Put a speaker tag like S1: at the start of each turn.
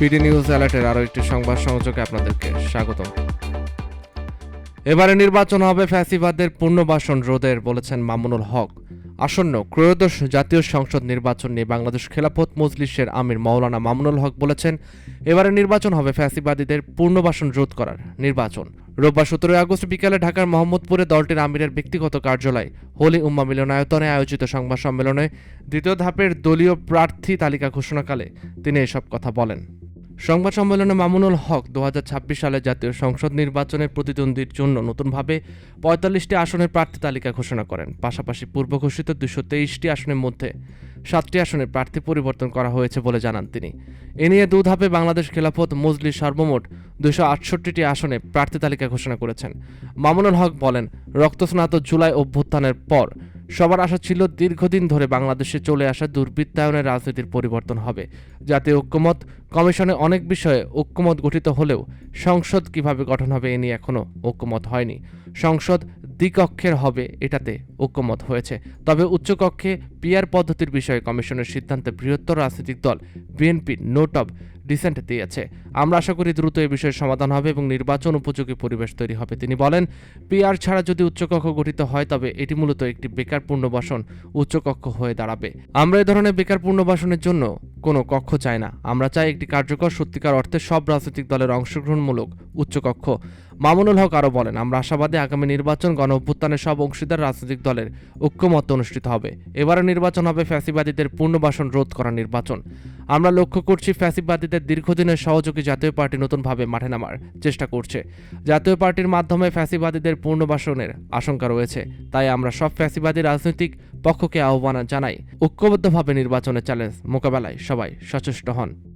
S1: PD news অ্যালার্টের আরও একটি সংবাদ সংযোগে আপনাদেরকে স্বাগতম। এবারে নির্বাচন হবে ফ্যাসিবাদের পুনর্বাসন রোধের, বলেছেন মামুনুল হক। আসন্ন ত্রয়োদশ জাতীয় সংসদ নির্বাচন নিয়ে বাংলাদেশ খেলাফত মজলিসের আমির মাওলানা মামুনুল হক বলেছেন, এবারে নির্বাচন হবে ফ্যাসিবাদীদের পুনর্বাসন রোধ করার নির্বাচন। রোববার সতেরোই আগস্ট বিকালে ঢাকার মোহাম্মদপুরে দলটির আমিরের ব্যক্তিগত কার্যালয় হোলি উম্মা মিলনায়তনে আয়োজিত সংবাদ সম্মেলনে দ্বিতীয় ধাপের দলীয় প্রার্থী তালিকা ঘোষণাকালে তিনি এসব কথা বলেন। সংবাদ সম্মেলনে মামুনুল হক দুহাজার ছাব্বিশ সালে জাতীয় সংসদ নির্বাচনের প্রতিদ্বন্দ্বীর জন্য নতুনভাবে পঁয়তাল্লিশটি আসনের প্রার্থী তালিকা ঘোষণা করেন। পাশাপাশি পূর্ব ঘোষিত দুশো তেইশটি আসনের মধ্যে সাতটি আসনের প্রার্থী পরিবর্তন করা হয়েছে বলে জানান তিনি। এ নিয়ে দু ধাপে বাংলাদেশ খেলাফত মজলি সর্বমোট দুশো আটষট্টিটি আসনে প্রার্থী তালিকা ঘোষণা করেছেন। মামুনুল হক বলেন, রক্তস্নাত জুলাই অভ্যুত্থানের পর সবার আশা ছিল দীর্ঘদিন ধরে বাংলাদেশে চলে আসা দুর্বৃত্তায়নের রাজনীতির পরিবর্তন হবে। জাতীয় ঐক্যমত কমিশনে অনেক বিষয়ে ঐক্যমত গঠিত হলেও সংসদ কীভাবে গঠন হবে এ নিয়ে এখনও ঐক্যমত হয়নি। সংসদ দ্বিকক্ষের হবে এটাতে ঐক্যমত হয়েছে। তবে উচ্চকক্ষে পিয়ার পদ্ধতির বিষয়ে কমিশনের সিদ্ধান্তে বৃহত্তর রাজনৈতিক দল বিএনপি নোট অব ডিসেন্ট দিয়েছে। আমরা আশা করি দ্রুত এ বিষয়ে সমাধান হবে এবং নির্বাচন উপযোগী পরিবেশ তৈরি হবে। তিনি বলেন, পিআর ছাড়া যদি উচ্চকক্ষ গঠিত হয়, তবে এটি মূলত একটি বেকার পুনর্বাসন উচ্চকক্ষ হয়ে দাঁড়াবে। আমরা এ ধরনের বেকার পুনর্বাসনের জন্য কোনো কক্ষ চায় না। আমরা চাই একটি কার্যকর সত্যিকার অর্থে সব রাজনৈতিক দলের অংশগ্রহণমূলক উচ্চকক্ষ মামুনুল হক আরও বলেন, আমরা আশাবাদী আগামী নির্বাচন গণ অভ্যুত্থানের সব অংশীদার রাজনৈতিক দলের ঐক্যমত অনুষ্ঠিত হবে। এবারের নির্বাচন হবে ফ্যাসিবাদীদের পুনর্বাসন রোধ করা নির্বাচন। আমরা লক্ষ্য করছি ফ্যাসিবাদীদের দীর্ঘদিনের সহযোগী জাতীয় পার্টি নতুনভাবে মাঠে নামার চেষ্টা করছে। জাতীয় পার্টির মাধ্যমে ফ্যাসিবাদীদের পুনর্বাসনের আশঙ্কা রয়েছে। তাই আমরা সব ফ্যাসিবাদী রাজনৈতিক পক্ষকে আহ্বান জানাই। ঐক্যবদ্ধভাবে নির্বাচনের চ্যালেঞ্জ মোকাবেলায় সবাই সচেষ্ট হন।